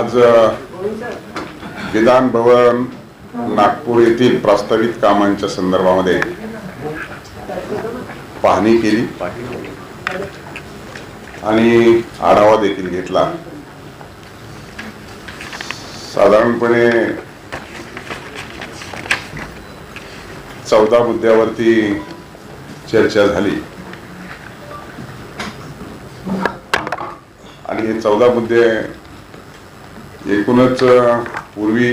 आज विधान भवन नागपूर येथील प्रस्तावित कामांच्या संदर्भामध्ये पाहणी केली आणि आढावा देखील घेतला. साधारणपणे चौदा मुद्द्यावरती चर्चा झाली. आणि हे चौदा मुद्दे एकूणच पूर्वी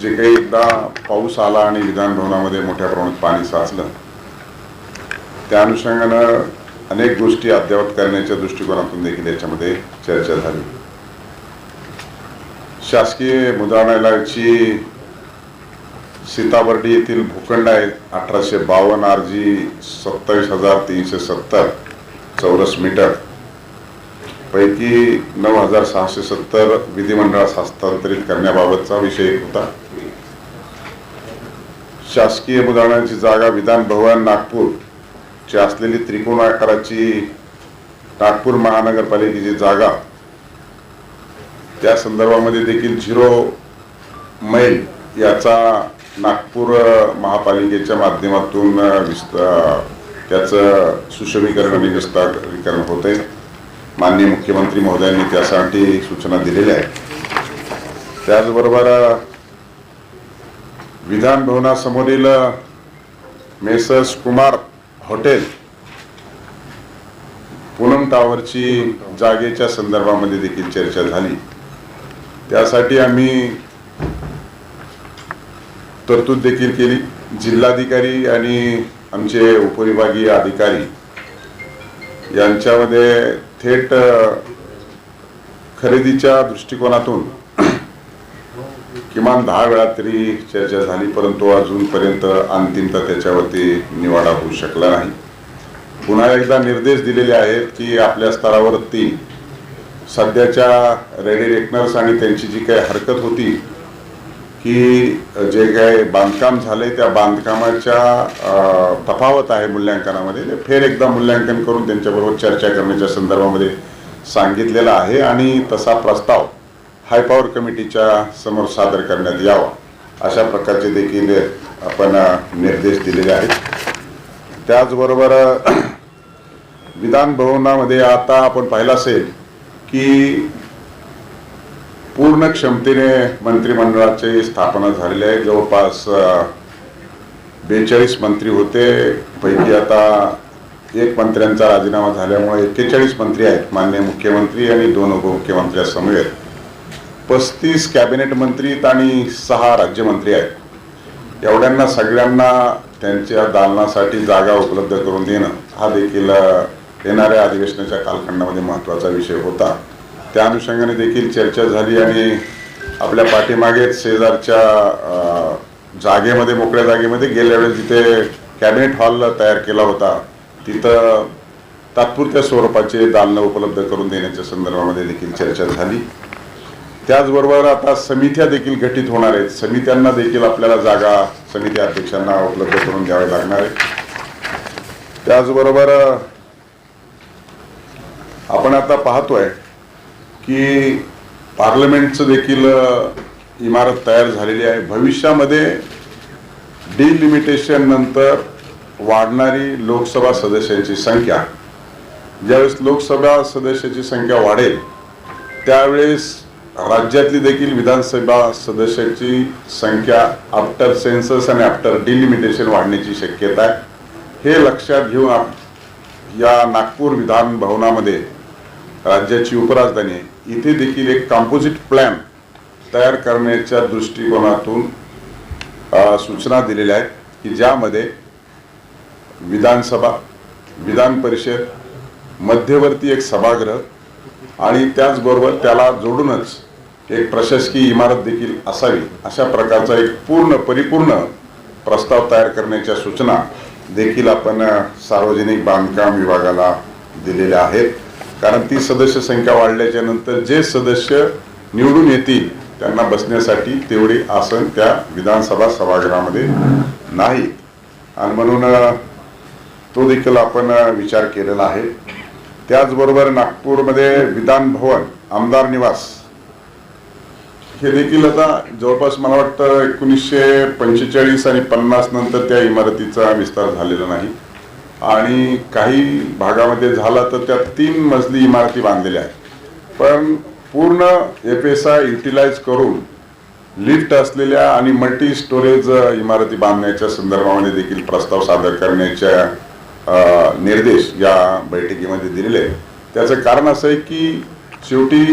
जे काही एकदा पाऊस आला आणि विधानभवनामध्ये मोठ्या प्रमाणात पाणी साचलं त्या अनुषंगानं अनेक गोष्टी अद्ययावत करण्याच्या दृष्टिकोनातून देखील याच्यामध्ये चर्चा झाली. शासकीय मुद्रालयाची सीताबर्डी येथील भूखंड आहे अठराशे बावन्न आर जी सत्तावीस हजार तीनशे सत्तर चौरस मीटर. पैकी नऊ हजार सहाशे सत्तर विधिमंडळास हस्तांतरित करण्याबाबतचा विषय एक होता. शासकीय मुदानाची जागा विधान भवन नागपूर ची असलेली त्रिकोण आकाराची नागपूर महानगरपालिकेची जागा त्या संदर्भामध्ये देखील झिरो मैल याचा नागपूर महापालिकेच्या माध्यमातून विस्त त्याचं सुशमीकरण आणि विस्तारीकरण होते माननीय मुख्यमंत्री महोदयांनी त्यासाठी सूचना दिलेल्या आहेत. त्याचबरोबर विधान भवनासमोरील मेसर्स कुमार हॉटेल पूनम टावरची जागेच्या संदर्भामध्ये देखील चर्चा झाली. त्यासाठी आम्ही तरतूद देखील केली. जिल्हाधिकारी आणि आमचे उपविभागीय अधिकारी यांच्यामध्ये थेट खरेदीच्या दृष्टिकोनातून किमान दहा वेळा तरी चर्चा झाली परंतु अजूनपर्यंत अंतिमता त्याच्यावरती निवाडा होऊ शकला नाही. पुन्हा एकदा निर्देश दिलेले आहेत की आपल्या स्तरावरती सध्याच्या रेडी रेकनर्स आणि त्यांची जी काही हरकत होती की जे काही बांधकाम झाले त्या बांधकामाच्या तफावत आहे मूल्यांकनामध्ये ते फेर एकदा मूल्यांकन करून त्यांच्याबरोबर चर्चा करण्याच्या संदर्भामध्ये सांगितलेलं आहे आणि तसा प्रस्ताव हायपॉवर कमिटीच्या समोर सादर करण्यात यावा अशा प्रकारचे देखील आपण निर्देश दिलेले आहेत. त्याचबरोबर विधान भवनामध्ये आता आपण पाहिलं असेल की पूर्ण क्षमतेने मंत्रिमंडळाची स्थापना झालेली आहे. जवळपास बेचाळीस मंत्री होते. पैकी आता एक मंत्र्यांचा राजीनामा झाल्यामुळे एक्केचाळीस मंत्री आहेत. माननीय मुख्यमंत्री आणि दोन उपमुख्यमंत्र्यासमवेत पस्तीस कॅबिनेट मंत्री आणि सहा राज्यमंत्री आहेत. एवढ्यांना सगळ्यांना त्यांच्या दालनासाठी जागा उपलब्ध करून देणं हा देखील येणाऱ्या अधिवेशनाच्या कालखंडामध्ये महत्त्वाचा विषय होता. त्या अनुषंगाने देखील चर्चा झाली आणि आपल्या पाठीमागेच शेजारच्या जागेमध्ये मोकळ्या जागेमध्ये गेल्या वेळेस जिथे कॅबिनेट हॉल तयार केला होता तिथं तात्पुरत्या स्वरूपाचे दालनं उपलब्ध करून देण्याच्या संदर्भामध्ये देखील चर्चा झाली. त्याचबरोबर आता समित्या देखील गठीत होणार आहेत. समित्यांना देखील आपल्याला जागा समिती अध्यक्षांना उपलब्ध करून द्यावे लागणार आहे. त्याचबरोबर आपण आता पाहतोय की पार्लमेंटचं देखील इमारत तयार झालेली आहे. भविष्यामध्ये डिलिमिटेशन नंतर वाढणारी लोकसभा सदस्यांची संख्या ज्यावेळेस लोकसभा सदस्याची संख्या वाढेल त्यावेळेस राज्यातली देखील विधानसभा सदस्याची संख्या आफ्टर सेन्सस आणि आफ्टर डिलिमिटेशन वाढण्याची शक्यता आहे. हे लक्षात घेऊन या नागपूर विधान भवनामध्ये राज्याची उपराजधानी आहे इथे देखील एक कॉम्पोजिट प्लॅन तयार करण्याच्या दृष्टिकोनातून सूचना दिलेल्या आहेत की ज्यामध्ये विधानसभा विधान परिषद मध्यवर्ती एक सभागृह आणि त्याचबरोबर त्याला जोडूनच एक प्रशासकीय इमारत देखील असावी अशा प्रकारचा एक पूर्ण परिपूर्ण प्रस्ताव तयार करण्याच्या सूचना देखील आपण सार्वजनिक बांधकाम विभागाला दिलेल्या आहेत. कारण ती सदस्य संख्या वाढल्याच्या नंतर जे सदस्य निवडून येतील त्यांना बसण्यासाठी तेवढी आसन त्या विधानसभा सभागृहामध्ये नाही आणि म्हणून तो देखील आपण विचार केलेला आहे. त्याचबरोबर नागपूरमध्ये विधान भवन आमदार निवास हे देखील आता जवळपास मला वाटतं एकोणीसशे पंचेचाळीस आणि पन्नास नंतर त्या इमारतीचा विस्तार झालेला नाही. आणि काही भागामध्ये झाला तर त्या तीन मजली इमारती बांधलेल्या आहेत. पण पूर्ण एफ एस आय युटिलाइज करून लिफ्ट असलेल्या आणि मल्टी स्टोरेज इमारती बांधण्याच्या संदर्भामध्ये देखील प्रस्ताव सादर करण्याच्या निर्देश या बैठकीमध्ये दिलेले त्याचं कारण असं आहे की शेवटी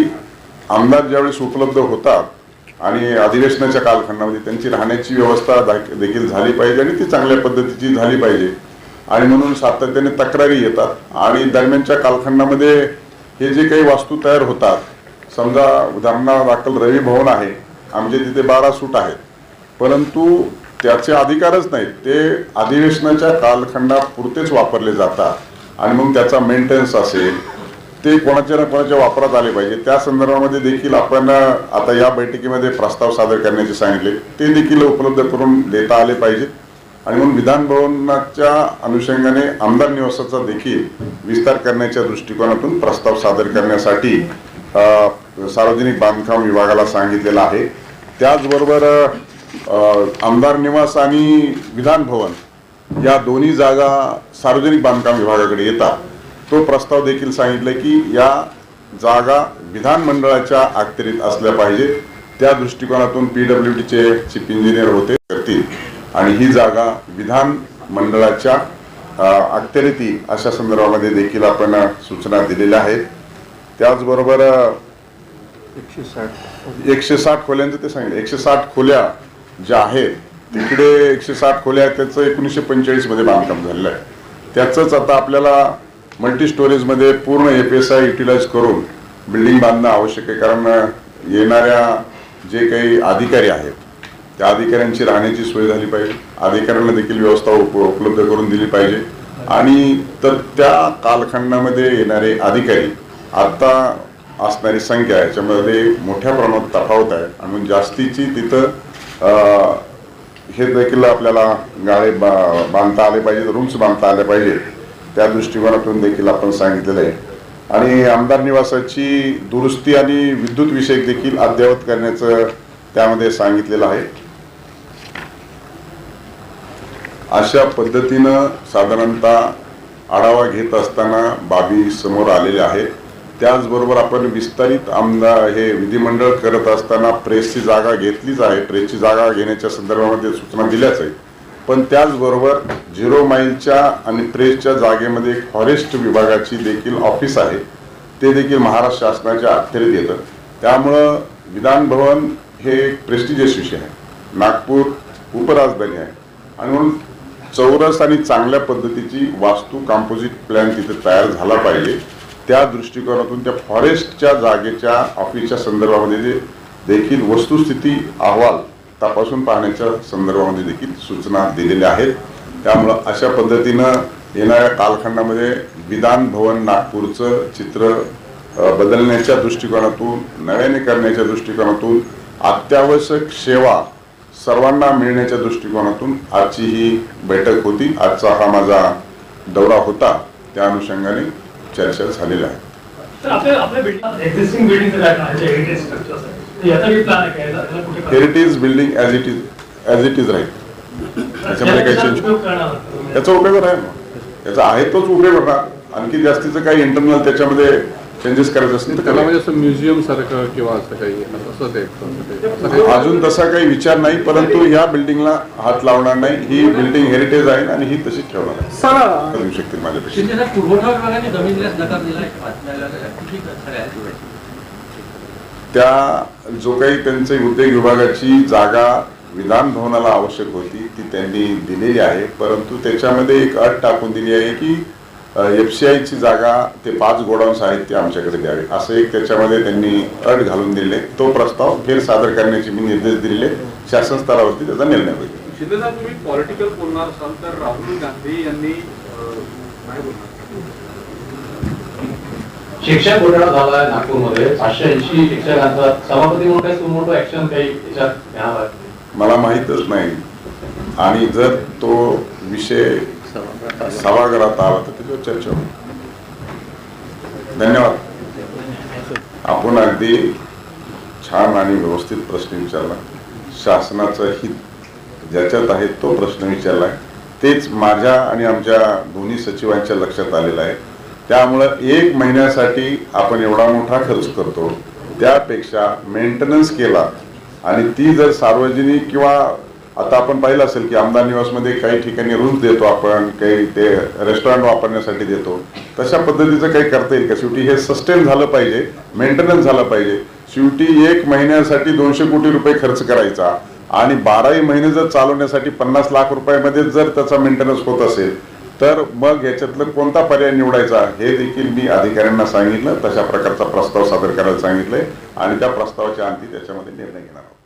आमदार ज्यावेळेस उपलब्ध होतात आणि अधिवेशनाच्या कालखंडामध्ये त्यांची राहण्याची व्यवस्था देखील झाली पाहिजे आणि ती चांगल्या पद्धतीची झाली पाहिजे. आणि म्हणून सातत्याने तक्रारी येतात. आणि दरम्यानच्या कालखंडामध्ये हे जे काही वास्तू तयार होतात समजा उदाहरणादाखल रवी भवन आहे आमचे तिथे बारा सूट आहेत. परंतु त्याचे अधिकारच नाहीत. ते अधिवेशनाच्या कालखंडापुरतेच वापरले जातात. आणि मग त्याचा मेंटेनन्स असेल ते कोणाच्या ना कोणाच्या वापरात आले पाहिजे. त्या संदर्भामध्ये देखील आपण आता या बैठकीमध्ये प्रस्ताव सादर करण्याचे सांगितले. ते देखील उपलब्ध करून देता आले पाहिजेत आणि म्हणून विधान भवनाच्या अनुषंगाने आमदार निवासाचा देखील विस्तार करण्याच्या दृष्टिकोनातून प्रस्ताव सादर करण्यासाठी सार्वजनिक बांधकाम विभागाला सांगितलेलं आहे. त्याचबरोबर आमदार निवास आणि विधान भवन या दोन्ही जागा सार्वजनिक बांधकाम विभागाकडे येतात. तो प्रस्ताव देखील सांगितलं की या जागा विधानमंडळाच्या अखत्यारीत असल्या पाहिजे. त्या दृष्टिकोनातून पी डब्ल्यू डीचे चीफ इंजिनियर होते करतील. आणि ही जागा विधान मंडळाच्या अ, अशा संदर्भामध्ये देखील आपण सूचना दिलेल्या आहेत. त्याचबरोबर एकशे साठ एकशे साठ खोल्यांचं ते सांगितलं. एकशे साठ खोल्या ज्या आहेत तिकडे एकशे साठ खोल्या आहेत त्याचं एकोणीसशे पंचेचाळीसमध्ये बांधकाम झालेलं आहे. त्याचंच आता आपल्याला मल्टी स्टोरेजमध्ये पूर्ण एफ एस आय युटिलाइज करून बिल्डिंग बांधणं आवश्यक आहे. कारण येणाऱ्या जे काही अधिकारी आहेत त्या अधिकाऱ्यांची राहण्याची सोय झाली पाहिजे. अधिकाऱ्यांना देखील व्यवस्था उप उपलब्ध करून दिली पाहिजे. आणि तर त्या कालखंडामध्ये येणारे अधिकारी आता असणारी संख्या याच्यामध्ये मोठ्या प्रमाणात तफावत आहे. आणि जास्तीची तिथं हे देखील आपल्याला गाळे बा- बांधता आले पाहिजेत रूम्स बांधता आले पाहिजेत. त्या दृष्टिकोनातून देखील आपण सांगितलेलं आहे. आणि आमदार निवासाची दुरुस्ती आणि विद्युत विषयक देखील अद्ययावत करण्याचं त्यामध्ये सांगितलेलं आहे. अशा पद्धतीनं साधारणतः आढावा घेत असताना बाबी समोर आलेल्या आहेत. त्याचबरोबर आपण विस्तारित आमदार हे विधिमंडळ करत असताना प्रेसची जागा घेतलीच आहे. प्रेसची जागा घेण्याच्या संदर्भामध्ये सूचना दिल्याच आहेत. पण त्याचबरोबर झिरो माईलच्या आणि प्रेसच्या जागेमध्ये एक फॉरेस्ट विभागाची देखील ऑफिस आहे. ते देखील महाराष्ट्र शासनाच्या अखत्यारीत येतं. त्यामुळं विधानभवन हे एक प्रेस्टिजियस विषय आहे. नागपूर उपराजधानी आहे. आणि म्हणून चौरस आणि चांगल्या पद्धतीची वास्तू कॉम्पोजिट प्लॅन तिथे तयार झाला पाहिजे. त्या दृष्टिकोनातून त्या फॉरेस्टच्या जागेच्या ऑफिसच्या संदर्भामध्ये जे देखील वस्तुस्थिती अहवाल तपासून पाहण्याच्या संदर्भामध्ये देखील सूचना दिलेल्या आहेत. त्यामुळं अशा पद्धतीनं येणाऱ्या कालखंडामध्ये विधान भवन नागपूरचं चित्र बदलण्याच्या दृष्टिकोनातून नव्याने करण्याच्या दृष्टिकोनातून अत्यावश्यक सेवा सर्वांना मिळण्याच्या दृष्टिकोनातून आजची ही बैठक होती. आजचा हा माझा दौरा होता. त्या अनुषंगाने चर्चा झालेल्या आहे. Heritage building as it is as it is राहील त्याच्यामध्ये काही चेंज उपयोग करणार आहात. याचा उपयोग आहे ना. याचा आहे तोच उपयोग होणार. आणखी जास्तीचं काही इंटरनल त्याच्यामध्ये चेंजेस करायचं असेल तर त्याला. म्हणजे असं म्युझियम सारखं किंवा असं काही असं ते असं काही. अजून तसा काही विचार नाही परंतु या बिल्डिंगला हात लावणार नाही. ही बिल्डिंग हेरिटेज आहे आणि ही तशीच ठेवणार आहे. करू शकतील माझ्यापेक्षा. पुरवठा विभागाने जमीन नकार? त्या जो काही त्यांचे उद्योग विभागाची जागा विधान भवनाला आवश्यक होती ती त्यांनी दिलेली आहे. परंतु त्याच्यामध्ये एक अट टाकून दिली आहे की एफ सी आयची जागा ते पाच गोडाऊन्स आहेत ते आमच्याकडे द्यावे. असं एक त्याच्यामध्ये त्यांनी अट घालून दिले. तो प्रस्ताव फेर सादर करण्याचे मी निर्देश दिलेले शासन स्तरावरती त्याचा निर्णय होईल. शिंदे साहेब तुम्ही पॉलिटिकल बोलणार असाल तर राहुल गांधी यांनी शिक्षक घोटाळा झालाय नागपूरमध्ये. पाचशे ऐंशी शिक्षकांचा सभापती म्हणून काही सुमोटो ऍक्शन काही याच्यात मला माहीतच नाही. आणि जर तो विषय सभागृहात आला तर त्याच्यावर चर्चा होईल. धन्यवाद. आपण अगदी छान आणि व्यवस्थित प्रश्न विचारला. शासनाचं हित ज्याच्यात आहे तो प्रश्न विचारला आहे. तेच माझ्या आणि आमच्या दोन्ही सचिवांच्या लक्षात आलेलं आहे. त्यामुळं एक महिन्यासाठी आपण एवढा मोठा खर्च करतो. त्यापेक्षा मेंटेनन्स केला आणि ती जर सार्वजनिक किंवा आता आपण पाहिलं असेल की आमदार निवासमध्ये काही ठिकाणी रूम्स देतो आपण काही ते रेस्टॉरंट वापरण्यासाठी देतो. तशा पद्धतीचं काही करता येईल का? शेवटी हे सस्टेन झालं पाहिजे मेंटेनन्स झालं पाहिजे. शेवटी एक महिन्यासाठी दोनशे कोटी रुपये खर्च करायचा आणि बाराही महिने जर चालवण्यासाठी पन्नास लाख रुपयामध्ये जर त्याचा मेंटेनन्स होत असेल तर मग याच्यातलं कोणता पर्याय निवडायचा? हे देखील मी अधिकाऱ्यांना सांगितलं तशा प्रकारचा प्रस्ताव सादर करायला सांगितलंय आणि त्या प्रस्तावाच्या अंती त्याच्यामध्ये निर्णय घेणार आहोत.